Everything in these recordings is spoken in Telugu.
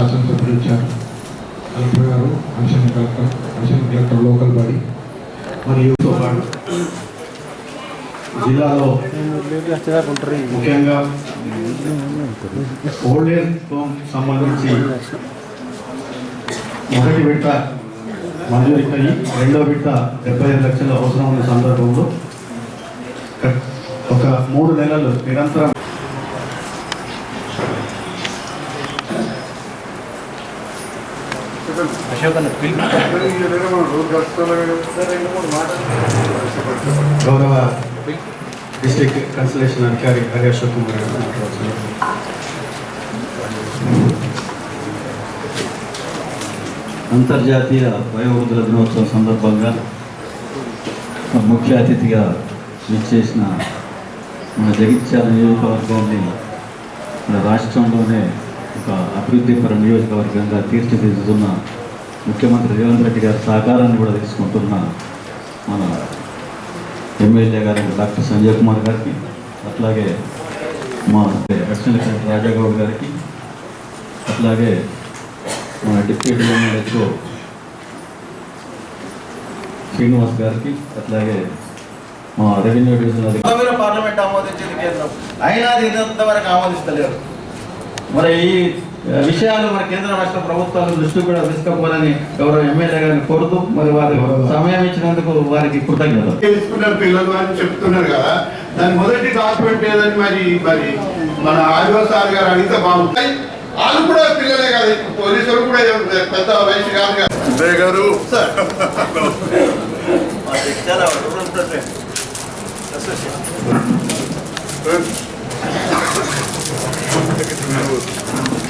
శాసనసభ్యులు ఇచ్చారు. కలెక్టర్ గారు additional collector additional collector local body మరియు పాటు జిల్లాలో ముఖ్యంగా ఓల్డ్ ఏజ్ హోమ్ సంబంధించి మొదటి విడత మంజూరు అయ్యి రెండో విడత డెబ్బై ఐదు లక్షల అవసరం ఉన్న సందర్భంలో ఒక మూడు నెలలు నిరంతరం గౌరవ డిస్ట్రిక్ట్ కన్సలేషన్ అధికారి హరి అశోక్ కుమార్ గారు మాట్లాడుతున్నారు. అంతర్జాతీయ వయోవృద్ధుల దినోత్సవం సందర్భంగా ముఖ్య అతిథిగా విచ్చేసిన మన జగిత్యాల నియోజకవర్గాన్ని మన రాష్ట్రంలోనే ఒక అభివృద్ధిపర నియోజకవర్గంగా తీర్చిదిద్దుతున్న ముఖ్యమంత్రి రేవంత్ రెడ్డి గారి సహకారాన్ని కూడా తీసుకుంటున్న మన ఎమ్మెల్యే గారు డాక్టర్ సంజయ్ కుమార్ గారికి అట్లాగే మా అడిషనల్ కలెక్టర్ రాజాగౌడ్ గారికి అట్లాగే మన డిప్యూటీ ఎమ్మెల్యేతో శ్రీనివాస్ గారికి అట్లాగే మా రెవెన్యూ డివిజన్ అధికారి పార్లమెంట్ ఆమోదించింది కేంద్రం. అయినా అది ఇంతవరకు ఆమోదిస్తలేరు మరి ఈ విషయాలు మన కేంద్ర రాష్ట్ర ప్రభుత్వాలు దృష్టి కూడా తీసుకపోవాలని గౌరవ ఎమ్మెల్యే గారిని కోరుతూ మరి వారి సమయం ఇచ్చినందుకు వారికి కృతజ్ఞతలు. తెలుసుకున్నారు పిల్లలు అని చెప్తున్నారు కదా. దాని మొదటి డాక్యుమెంట్ ఏదని మరి మరి మన ఆదివాస సార్ గారు అడిగితే బాగుంటాయి. వాళ్ళు కూడా పిల్లలే కదా పోలీసులు కూడా పెద్ద వయసు కాదు గారు. ఏం ముఖ్యది?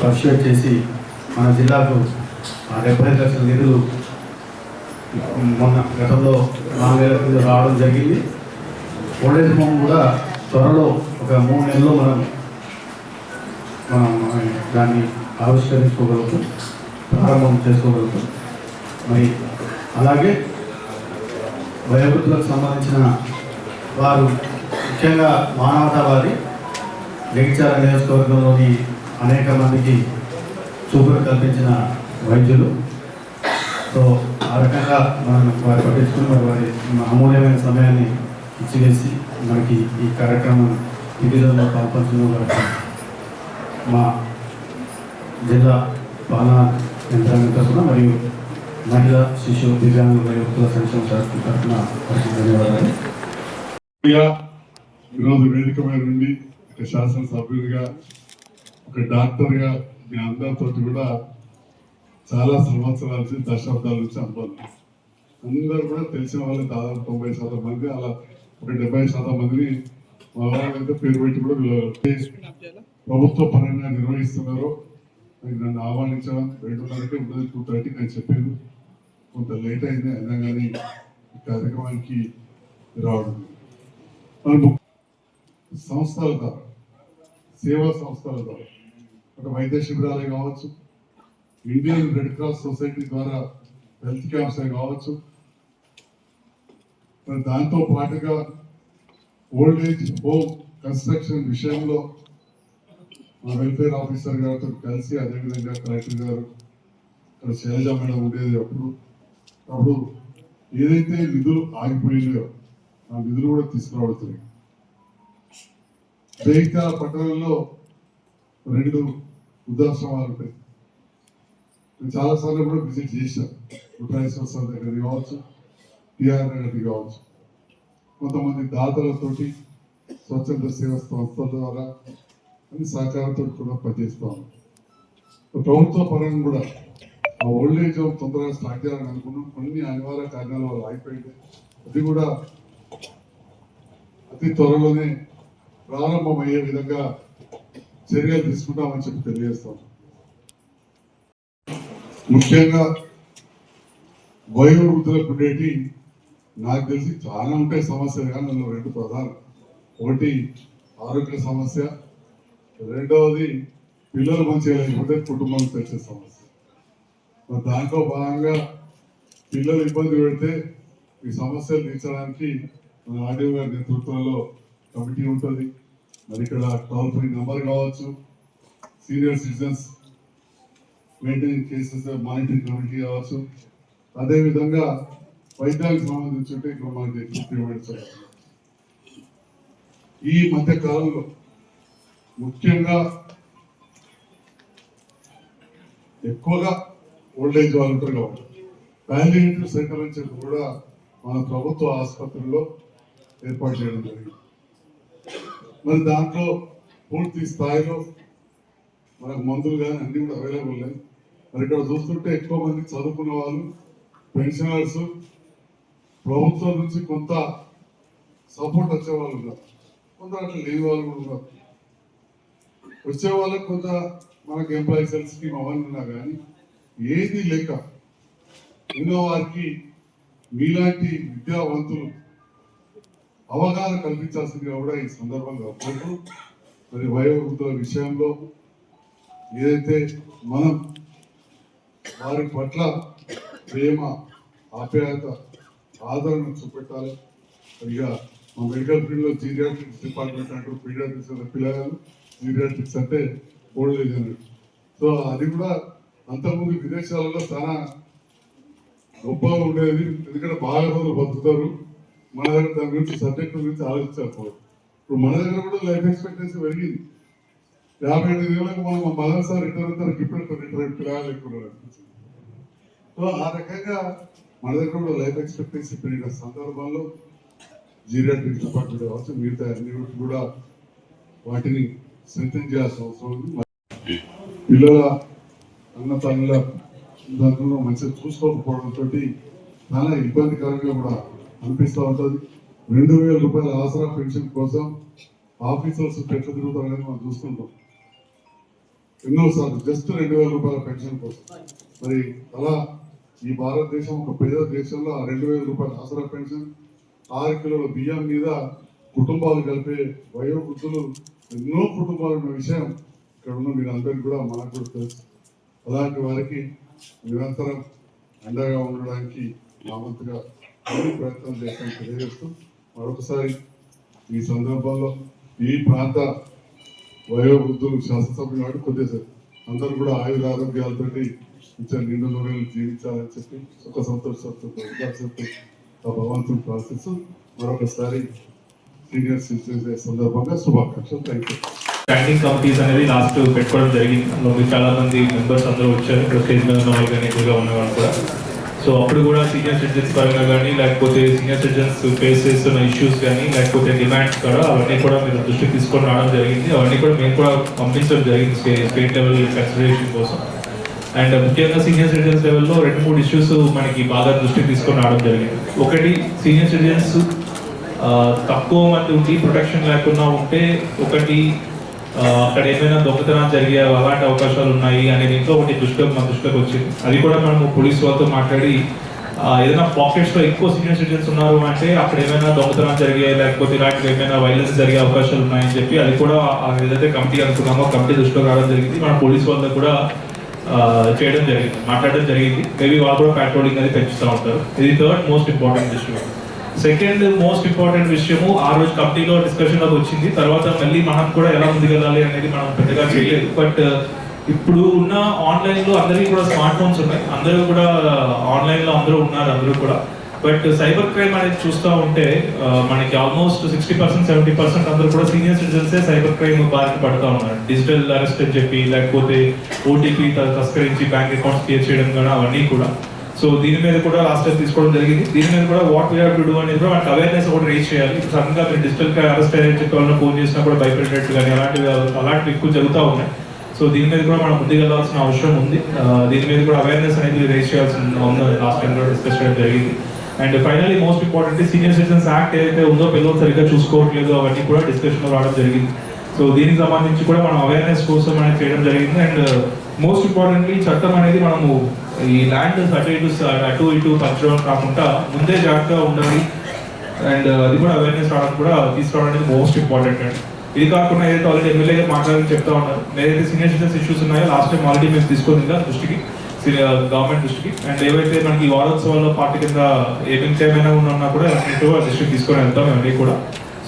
కృషి చేసి మన జిల్లాకు డెబ్బై లక్షల నిధులు మొన్న గతంలో నాలుగు కింద రావడం జరిగింది ఓల్డేజ్ హోమ్ కూడా త్వరలో ఒక మూడు నెలల్లో మనం మనం దాన్ని ఆవిష్కరించుకోగలుగుతాం ప్రారంభం చేసుకోగలుగుతాం. మరి అలాగే వయోవృద్ధులకు సంబంధించిన వారు ముఖ్యంగా మానవతావాది జగిత్యాల నియోజకవర్గంలోని అనేక మందికి చూపులు కల్పించిన వైద్యులు. సో ఆ రకంగా మనం వారి పట్టించుకుని మరి వారి అమూల్యమైన సమయాన్ని ఇచ్చివేసి మనకి ఈ కార్యక్రమం వివిధంలో పాల్పంచడం వరకు మా జిల్లా పాలనా యంత్రాంగం తరఫున మరియు మహిళా శిశు దివ్యాంగుల యువకుల సంక్షేమ శాఖ తరఫున ధన్యవాదాలు. ఈరోజు వేదిక మీద ఉండి ఒక శాసనసభ్యుడిగా ఒక డాక్టర్గా మీ అందరితో కూడా చాలా సంవత్సరాల నుంచి దశాబ్దాల నుంచి అనుభవం అందరూ కూడా తెలిసిన వాళ్ళు దాదాపు తొంభై శాతం మంది అలా ఒక డెబ్బై శాతం మందిని మా వాళ్ళైతే పేరు పెట్టి కూడా ప్రభుత్వ పరంగా నిర్వహిస్తున్నారు. నన్ను ఆహ్వానించడం రెండున్నరకే ఉన్నది టూ థర్టీ నేను చెప్పాను కొంత లేట్ అయినా అయినా కానీ ఈ కార్యక్రమానికి రావడం మన సంస్థల ద్వారా సేవా సంస్థల ద్వారా ఒక వైద్య శిబిరాలే కావచ్చు ఇండియన్ రెడ్ క్రాస్ సొసైటీ ద్వారా హెల్త్ క్యాంప్స్ కావచ్చు మరి దాంతో పాటుగా ఓల్డ్ ఏజ్ హోమ్ కన్స్ట్రక్షన్ విషయంలో మా వెల్ఫేర్ ఆఫీసర్ గారితో కలిసి అదేవిధంగా కలెక్టర్ గారు ఇక్కడ శైలజ మేడం ఉండేది అప్పుడు అప్పుడు ఏదైతే నిధులు ఆగిపోయినాయో ఆ నిధులు కూడా తీసుకురాబడుతున్నాయి. జగిత్యాల పట్టణంలో రెండు వృద్ధాశ్రమాలు ఉంటాయి. నేను చాలా సార్లు కూడా విజిట్ చేశాను. ఉట్రాయేశ్వర స్వామి దగ్గర కావచ్చు టిఆర్ దగ్గర కావచ్చు. కొంతమంది దాతలతోటి స్వచ్ఛంద సేవ సంస్థల ద్వారా అన్ని సహకారంతో కూడా పనిచేస్తాం ప్రభుత్వ పరంగా కూడా ఆ ఓల్డ్ ఏజ్ హోమ్ తొందరగా స్టార్ట్ చేయాలని అనుకున్నాం. కొన్ని అనివార్య కారణాల వల్ల అయిపోయింది. అది కూడా అతి త్వరలోనే ప్రారంభమయ్యే విధంగా చర్యలు తీసుకుంటామని చెప్పి తెలియజేస్తాం. ముఖ్యంగా వయోవృద్ధులకు ఉండేటి నాకు తెలిసి చాలా ఉంటాయి సమస్యలు కానీ అందులో రెండు ప్రధానం. ఒకటి ఆరోగ్య సమస్య రెండవది పిల్లలు మంచిగా లేకపోతే కుటుంబం తెచ్చే సమస్య. దాంట్లో భాగంగా పిల్లలు ఇబ్బంది పెడితే ఈ సమస్యలు తీర్చడానికి మన ఆర్డీఓ గారి నేతృత్వంలో కమిటీ ఉంటుంది. మరి ఇక్కడ టోల్ ఫ్రీ నెంబర్ కావచ్చు. Senior citizens maintain cases monitoring committee కావచ్చు. అదేవిధంగా వైద్యానికి సంబంధించి ఉంటే ఇక్కడ మనకి ఎక్విప్మెంట్స్ ఈ మధ్య కాలంలో ముఖ్యంగా ఎక్కువగా ఓల్డ్ ఏజ్ వాళ్ళు ఉంటారు. కాబట్టి ప్యాలియేటివ్ సెంటర్ కూడా మన ప్రభుత్వ ఆసుపత్రుల్లో ఏర్పాటు చేయడం జరిగింది. మరి దాంట్లో పూర్తి స్థాయిలో మనకు మందులు కానీ అన్ని కూడా అవైలబుల్ ఉన్నాయి. మరి ఇక్కడ చూస్తుంటే ఎక్కువ మంది చదువుకున్న వాళ్ళు పెన్షనర్స్ ప్రభుత్వం నుంచి కొంత సపోర్ట్ వచ్చే వాళ్ళు ఉన్నారు. కొంత అట్లా లేని వాళ్ళు కూడా ఉన్నారు. వచ్చే వాళ్ళకి కొంత మనకి ఎంప్లాయీ సెల్ స్కీమ్ అవన్నీ ఉన్నా కానీ ఏది లేక ఎన్నో వారికి మీలాంటి విద్యావంతులు అవగాహన కల్పించాల్సిందిగా కూడా ఈ సందర్భంగా కోరుతూ మరి వయోవృద్ధుల విషయంలో ఏదైతే మనం వారి పట్ల ప్రేమ ఆప్యాయత ఆదరణ చూపెట్టాలి. ఇక మా మెడికల్ ఫీల్డ్లో జీరియాట్రిక్స్ డిపార్ట్మెంట్ అంటారు పీడియాట్రిక్స్ అంటే పిల్లలు జీరియాట్రిక్స్ అంటే ఓల్డ్ ఏజ్ అన్నట్టు. సో అది కూడా అంతకుముందు విదేశాలలో చాలా గొప్పగా ఉండేది. ఎందుకంటే బాగా రోజులు బతుకుతారు. మన దగ్గర దాని గురించి సబ్జెక్ట్ గురించి ఆలోచించకపోవడం ఇప్పుడు మన దగ్గర కూడా లైఫ్ ఎక్స్పెక్టెన్సీ పెరిగింది. యాభై ఎనిమిది ఏళ్ళకి మనం మా మదర్ సార్ రిటర్న్ అవుతారు. ఇప్పుడు రిటర్న్ పిల్లలు ఎక్కువ సో ఆ రకంగా మన దగ్గర కూడా లైఫ్ ఎక్స్పెక్టెన్సీ పెరిగిన సందర్భంలో జీరియాట్రిక్ డిపార్ట్మెంట్ కావచ్చు మిగతా అన్ని కూడా వాటిని స్ట్రెంగ్ చేయాల్సిన అవసరం ఉంది. పిల్లల అన్న తల్లుల దాంట్లో మంచిగా చూసుకోకపోవడంతో చాలా ఇబ్బందికరంగా కూడా అనిపిస్తూ ఉంటుంది. రెండు వేల రూపాయల ఆసరా పెన్షన్ కోసం ఆఫీసర్స్ ఎట్లా తిరుగుతారని మనం చూస్తుంటాం. ఎన్నోసార్లు జస్ట్ రెండు వేల రూపాయల పెన్షన్ కోసం. మరి అలా ఈ భారతదేశం ఒక పేద దేశంలో ఆ రెండు వేల రూపాయల ఆసరా పెన్షన్ ఆరు కిలోల బియ్యం మీద కుటుంబాలు కలిపే వయోవృద్ధులు ఎన్నో కుటుంబాలు ఉన్న విషయం ఇక్కడ ఉన్న మీరు అందరికీ కూడా మనకు కూడా తెలుసు. అలాంటి వారికి నిరంతరం అండగా ఉండడానికి నా వంతుగా అన్ని ప్రయత్నం చేస్తాను తెలియజేస్తూ మరొకసారి ఈ సందర్భంలో ఈ ప్రాంత వయోవృద్ధులు శాసనసభ్యులు నాడు కొద్దిగా అందరూ కూడా ఆయుర ఆరోగ్యాలతోటి ఇచ్చే నిండు నూరేళ్ళు జీవించాలని చెప్పి సుఖ సంతోషంతో చెప్పి ఆ భగవంతుని ప్రార్థిస్తూ మరొకసారి సీనియర్ సిటిజన్స్ సందర్భంగా శుభాకాంక్షలు. థ్యాంక్ యూ స్టాండింగ్ కమిటీస్ అనేది లాస్ట్ పెట్టుకోవడం జరిగింది. అందులో మీకు చాలా మంది మెంబర్స్ అందరూ వచ్చారు. ఇక్కడ స్టేజ్ కానీ ఎదురుగా ఉన్న కూడా. సో అప్పుడు కూడా సీనియర్ సిటిజన్స్ పరంగా కానీ లేకపోతే సీనియర్ సిటిజన్స్ ఫేస్ చేస్తున్న ఇష్యూస్ కానీ లేకపోతే డిమాండ్స్ కూడా అవన్నీ కూడా మీరు దృష్టికి తీసుకొని రావడం జరిగింది. అవన్నీ కూడా మేము కూడా పంపించడం జరిగింది స్టేట్ లెవెల్ కన్సిడరేషన్ కోసం. అండ్ ముఖ్యంగా సీనియర్ సిటిజన్స్ లెవెల్లో రెండు మూడు ఇష్యూస్ మనకి బాగా దృష్టికి తీసుకొని రావడం జరిగింది. ఒకటి సీనియర్ సిటిజన్స్ తక్కువ మంది ఉండి ప్రొటెక్షన్ లేకుండా ఉంటే ఒకటి అక్కడ ఏమైనా దొంగతనాలు జరిగే అలాంటి అవకాశాలు ఉన్నాయి అనే దీంట్లో ఒకటి దృష్టిలోకి మన దృష్టిలోకి వచ్చింది. అది కూడా మనము పోలీస్ వాళ్ళతో మాట్లాడి ఏదైనా పాకెట్స్లో ఎక్కువ సీనియర్ సిటిజన్స్ ఉన్నారు అంటే అక్కడ ఏమైనా దొంగతనాలు జరిగే లేకపోతే ఇలాంటివి ఏమైనా వైలెన్స్ జరిగే అవకాశాలు ఉన్నాయని చెప్పి అది కూడా ఏదైతే కమిటీ అనుకున్నామో కమిటీ దృష్టిలో రావడం జరిగింది. మన పోలీస్ వాళ్ళతో కూడా చేయడం జరిగింది మాట్లాడడం జరిగింది. మేబీ వాళ్ళు కూడా పెట్రోలింగ్ అనేది పెంచుతూ ఉంటారు. ఇది థర్డ్ మోస్ట్ ఇంపార్టెంట్ విషయం సెకండ్ మోస్ట్ ఇంపార్టెంట్ విషయము ఆ రోజు కమిటీలో డిస్కషన్లోకి వచ్చింది. తర్వాత మళ్ళీ మనం కూడా ఎలా ముందుకెళ్ళాలి అనేది మనం పెద్దగా చేయలేదు. బట్ ఇప్పుడు ఉన్న ఆన్లైన్లో అందరికీ కూడా స్మార్ట్ ఫోన్స్ ఉన్నాయి. అందరూ కూడా ఆన్లైన్లో అందరూ ఉన్నారు అందరూ కూడా. బట్ సైబర్ క్రైమ్ అనేది చూస్తూ ఉంటే ఆ, మనకి almost sixty percent seventy percent అందరూ కూడా సీనియర్ సిటిజన్సే సైబర్ క్రైమ్ బారిన పడుతూ ఉన్నారు. డిజిటల్ అరెస్ట్ అని చెప్పి లేకపోతే ఓటీపీ తస్కరించి బ్యాంక్ అకౌంట్స్ క్లియర్ చేయడం కానీ అవన్నీ కూడా. సో దీని మీద కూడా లాస్ట్ టైం తీసుకోవడం జరిగింది. దీని మీద కూడా వాట్ వీ టు డూ అనేది కూడా మనకి అవేర్నెస్ కూడా రీచ్ చేయాలి. సడన్గా మీరు డిజిటల్ అరెస్ట్ అయ్యే చెప్పి వాళ్ళని ఫోన్ చేసినా కూడా భయపడేటట్టు కానీ అలాంటివి అలాంటివి ఎక్కువ జరుగుతూ ఉన్నాయి. సో దీని మీద కూడా మనం ముందుకెళ్ళాల్సిన అవసరం ఉంది. దీని మీద కూడా అవేర్నెస్ అనేది రేస్ చేయాల్సిన ఉంది. లాస్ట్ టైం కూడా డిస్కస్ చేయడం జరిగింది. And finally most important senior citizens act ఏదైతే ఉందో పిల్లలు సరిగ్గా చూసుకోవట్లేదు అవన్నీ కూడా డిస్కషన్ రావడం జరిగింది. సో దీనికి సంబంధించి కూడా మనం అవేర్నెస్ కోసం అనేది చేయడం జరిగింది. అండ్ మోస్ట్ ఇంపార్టెంట్లీ చట్టం అనేది మనము ఈ ల్యాండ్ అటు ఇటు అటు ఇటు పంచడం కాకుండా ముందే జాగ్రత్తగా ఉండాలి. అండ్ uh, అది కూడా అవేర్నెస్ రావడానికి కూడా తీసుకురావడం అనేది మోస్ట్ ఇంపార్టెంట్ అండి. ఇది కాకుండా ఏదైతే ఆల్రెడీ ఎమ్మెల్యే గారు చెప్తా ఉన్నారు ఏదైతే సీనియర్ సిటిజన్స్ ఇష్యూస్ ఉన్నాయో లాస్ట్ టైం ఆల్రెడీ మేము తీసుకుంది ఇంకా దృష్టికి గవర్నమెంట్ దృష్టికి. అండ్ ఏవైతే మనకి ఈ వారోత్సవాల్లో పార్టీ కింద ఏమేమి ఏమైనా ఉన్నా కూడా దృష్టికి తీసుకొని వెళ్తాం ఇవన్నీ కూడా.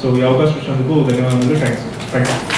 సో ఈ అవకాశం ఇచ్చినందుకు ధన్యవాదాలు థ్యాంక్స్ థ్యాంక్ యూ